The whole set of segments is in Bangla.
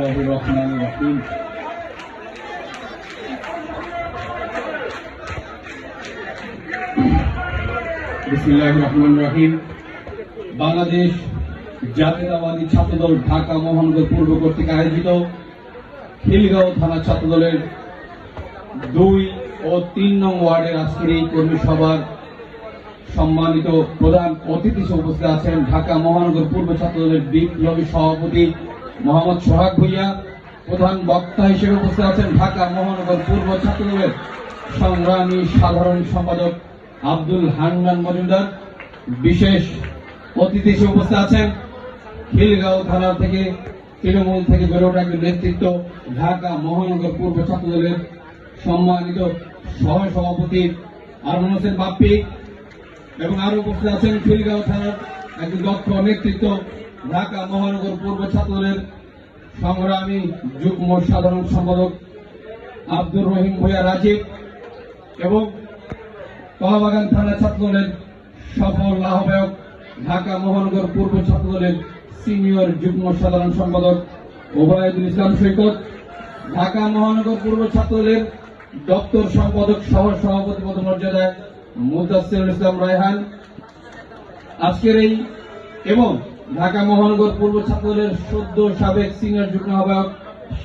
الله الرحمن الرحيم বিসমিল্লাহ রহমান রহিম বাংলাদেশ জাতীয়তাবাদী ছাত্রদল ঢাকা মহানগর পূর্ব কর্তৃক আয়োজিত খিলগাঁও থানা ছাত্রদলের দুই ও তিন নং ওয়ার্ডের আজকের এই কর্মী সভার সম্মানিত প্রধান অতিথি হিসেবে উপস্থিত আছেন ঢাকা মহানগর পূর্ব ছাত্রদলের বিপ্লবী সভাপতি মোহাম্মদ সোহাগ ভুইয়া, প্রধান বক্তা হিসেবে উপস্থিত আছেন ঢাকা মহানগর পূর্ব ছাত্রদলের সংগ্রামী সাধারণ সম্পাদক আব্দুল হান্নান মজুমদার। বিশেষ অতিথি হিসেবে উপস্থিত আছেন খিলগাঁও থানা থেকে, তৃণমূল থেকে গড়ে ওঠা নেতৃত্ব, ঢাকা মহানগর পূর্ব ছাত্রদলের সম্মানিত সহ সভাপতি আরমান হোসেন বাপ্পি এবং আরও উপস্থিত আছেন খিলগাঁও থানার একজন দক্ষ নেতৃত্ব ঢাকা মহানগর পূর্ব ছাত্রদলের সংগ্রামী যুগ্ম সাধারণ সম্পাদক আব্দুর রহিম ভূয়া রাজীব এবং কলাবাগান থানা ছাত্রদলের সফল আহ্বায়ক ঢাকা মহানগর পূর্ব ছাত্রদলের সিনিয়র যুগ্ম সাধারণ সম্পাদক ওবায়দুল ইসলাম সৈকত, ঢাকা মহানগর পূর্ব ছাত্রদলের দপ্তর সম্পাদক সহ সভাপতি পদ মর্যাদায় মুদাসিরুল ইসলাম রায়হান। আজকের এই এবং ঢাকা মহানগর পূর্ব ছাত্রদলের সদ্য সাবেক সিনিয়র যুগ্ম আহ্বায়ক,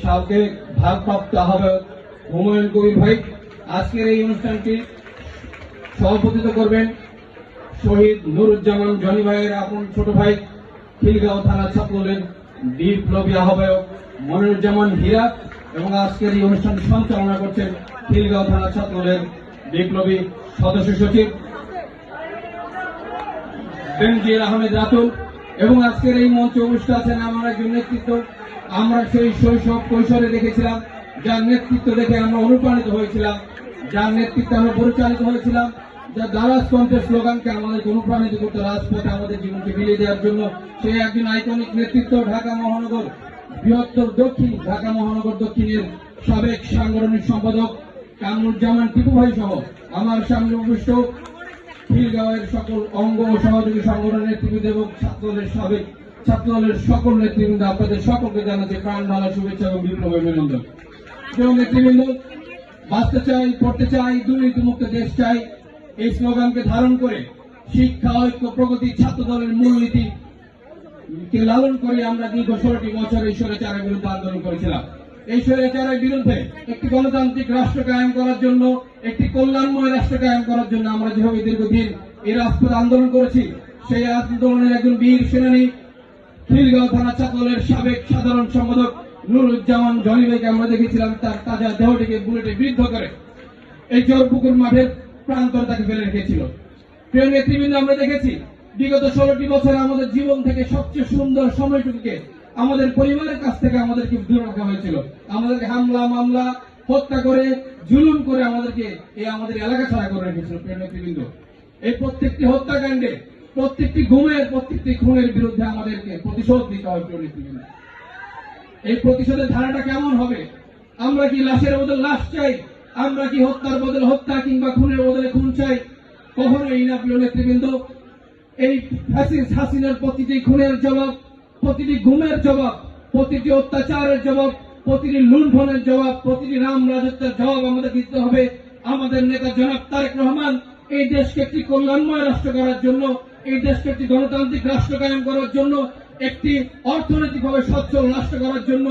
সাবেক ভারপ্রাপ্ত আহ্বায়ক হুমায়ুন কবির ভাই আজকের এই অনুষ্ঠানটি সভাপতিত্ব করবেন শহীদ নুরুজ্জামান জনি ভাইয়ের আপন ছোট ভাই খিলগাঁও থানা ছাত্রদলের বিপ্লবী আহ্বায়ক মনিরুজ্জামান হীরা এবং আজকের এই অনুষ্ঠানটি সঞ্চালনা করছেন খিলগাঁও থানা ছাত্রদলের বিপ্লবী সদস্য সচিব বেনজির আহমেদ রাতুল। এবং আজকের এই মঞ্চে অনুষ্ঠান আমার একজন নেতৃত্ব। আমরা সেই শৈশব কৈশোরে দেখেছিলাম, যার নেতৃত্ব দেখে আমরা অনুপ্রাণিত হয়েছিলাম, যার নেতৃত্বে আমরা পরিচালিত হয়েছিলাম, যার দারাজ কণ্ঠের স্লোগানকে আমাদেরকে অনুপ্রাণিত করতে রাজপথে আমাদের জীবনকে বিলিয়ে দেওয়ার জন্য সেই একজন আইকনিক নেতৃত্ব ঢাকা মহানগর, বৃহত্তর দক্ষিণ ঢাকা মহানগর দক্ষিণের সাবেক সাংগঠনিক সম্পাদক কামরুজ্জামান টিপু ভাই সহ আমার সামনে উপবিষ্ট খিলগাঁওয়ের সকল অঙ্গ ও সহযোগী সংগঠনের নেতৃবৃন্দ এবং ছাত্রদলের সাবেক ছাত্রদলের সকল নেতৃবৃন্দ, আপনাদের সকলকে জানাচ্ছি প্রাণ ঢালা শুভেচ্ছা এবং বিপ্লব অভিনন্দন। প্রিয় নেতৃবৃন্দ, বাঁচতে চাই, পড়তে চাই, দুর্নীতি মুক্ত দেশ চাই, এই স্লোগানকে ধারণ করে শিক্ষা, ঐক্য, প্রগতি ছাত্র দলের মূলনীতি কে লালন করে আমরা দীর্ঘ ষোলোটি বছর এই স্বৈরাচারের বিরুদ্ধে আন্দোলন করেছিলাম। এই স্বৈরাচারের বিরুদ্ধে একটি গণতান্ত্রিক রাষ্ট্র কায়েম করার জন্য, একটি কল্যাণময় রাষ্ট্র কায়েম করার জন্য আমরা যেভাবে দীর্ঘদিন এই রাজপথ আন্দোলন করেছি, সেই আন্দোলনের একজন বীর সেনানী খিলগাঁও থানা ছাত্রদলের সাবেক সাধারণ সম্পাদক নুরুজ্জামান জনি ভাইকে আমরা দেখেছিলাম, তার তাজা দেহটিকে বুলেটে বিদ্ধ করে এই চরপুকুর মাঠের প্রান্তরে তাকে ফেলে রেখেছিল। প্রিয় নেতৃবৃন্দ, আমরা দেখেছি, বিগত ষোলোটি বছর আমাদের জীবন থেকে সবচেয়ে সুন্দর সময়টুকুকে আমাদের পরিবারের কাছ থেকে আমাদেরকে দূরে রাখা হয়েছিল। আমাদেরকে হামলা, মামলা, হত্যা করে, জুলুম করে আমাদেরকে এই আমাদের এলাকা ছাড়া করে রেখেছিল প্রিয় নেতৃবৃন্দ। এই প্রত্যেকটি হত্যাকাণ্ডে, প্রত্যেকটি ঘুমের প্রত্যেকটি খুনের বিরুদ্ধে আমাদেরকে প্রতিশোধ নিতে হবে প্রিয় নেতৃবৃন্দ। এই প্রতিশোধের ধারাটা কেমন হবে? আমরা কি লাশের বদলে লাশ চাই? আমরা কি হত্যার বদলে হত্যা কিংবা খুনের বদলে খুন চাই? কখনোই না, প্রিয় নেতৃবৃন্দ। এই হাসিনার প্রতিটি খুনের জবাব প্রতিটি গুমের জবাব, প্রতিটি অত্যাচারের জবাব, প্রতিটি লুণ্ঠনের জবাব, প্রতিটি রাম রাজত্বের জবাব আমাদের দিতে হবে। আমাদের নেতা জনাব তারেক রহমান, এই দেশকে একটি কল্যাণময় রাষ্ট্র করার জন্য, এই দেশকে একটি গণতান্ত্রিক রাষ্ট্র কায়েম করার জন্য, একটি অর্থনৈতিকভাবে সচ্ছল রাষ্ট্র করার জন্য,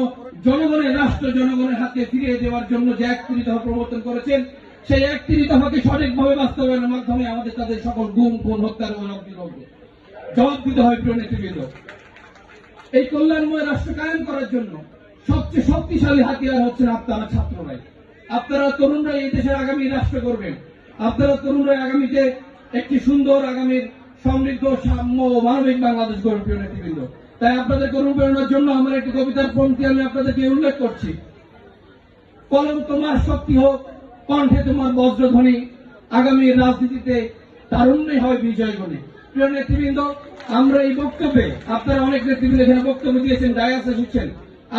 জনগণের রাষ্ট্র জনগণের হাতে ফিরিয়ে দেওয়ার জন্য যে একত্রিত দফা প্রবর্তন করেছেন, সেই একত্রিত দফাকে সঠিকভাবে বাস্তবায়নের মাধ্যমে আমাদের তাদের সকল গুম, খুন হত্যার জবাব দিতে হয় প্রিয় এই কল্যাণময় রাষ্ট্র কায়েম করার জন্য সবচেয়ে শক্তিশালী হাতিয়ার হচ্ছেন আপনারা ছাত্ররাই। আপনারা তরুণরা এই দেশের আগামী রাষ্ট্র করবেন। আপনারা তরুণরা আগামীতে একটি সুন্দর আগামীর সমৃদ্ধ, সাম্য ও মানবিক বাংলাদেশ গড়ে প্রিয় নেতৃবৃন্দ। তাই আপনাদেরকে অনুপ্রেরণার জন্য আমার একটি কবিতার পঙ্ক্তি আমি আপনাদেরকে উল্লেখ করছি। কলম তোমার শক্তি হোক, কণ্ঠে তোমার বজ্রধ্বনি আগামী রাজনীতিতে তারুণ্যই হয় বিজয় গণে প্রিয় নেতৃবৃন্দ, আমরা এই বক্তব্যে, আপনারা অনেক নেতৃবৃন্দ এখানে বক্তব্য দিয়েছেন ডায়াসে শুনছেন।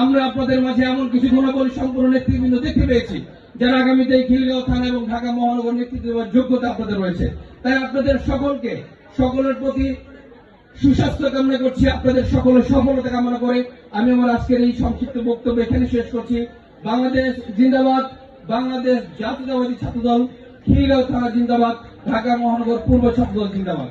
আমরা আপনাদের মাঝে এমন কিছু গুণাবলী সম্পূর্ণ নেতৃবৃন্দ দেখতে পেয়েছি, যারা আগামীতে এই খিলগাঁও থানা এবং ঢাকা মহানগর নেতৃত্ব দেওয়ার যোগ্যতা আপনাদের রয়েছে। তাই আপনাদের সকলকে, সকলের প্রতি সুস্বাস্থ্য কামনা করছি, আপনাদের সকলের সফলতা কামনা করে আমি আমার আজকের এই সংক্ষিপ্ত বক্তব্য এখানে শেষ করছি। বাংলাদেশ জিন্দাবাদ, বাংলাদেশ জাতীয়তাবাদী ছাত্রদল খিলগাঁও থানা জিন্দাবাদ, ঢাকা মহানগর পূর্ব ছাত্রদল জিন্দাবাদ।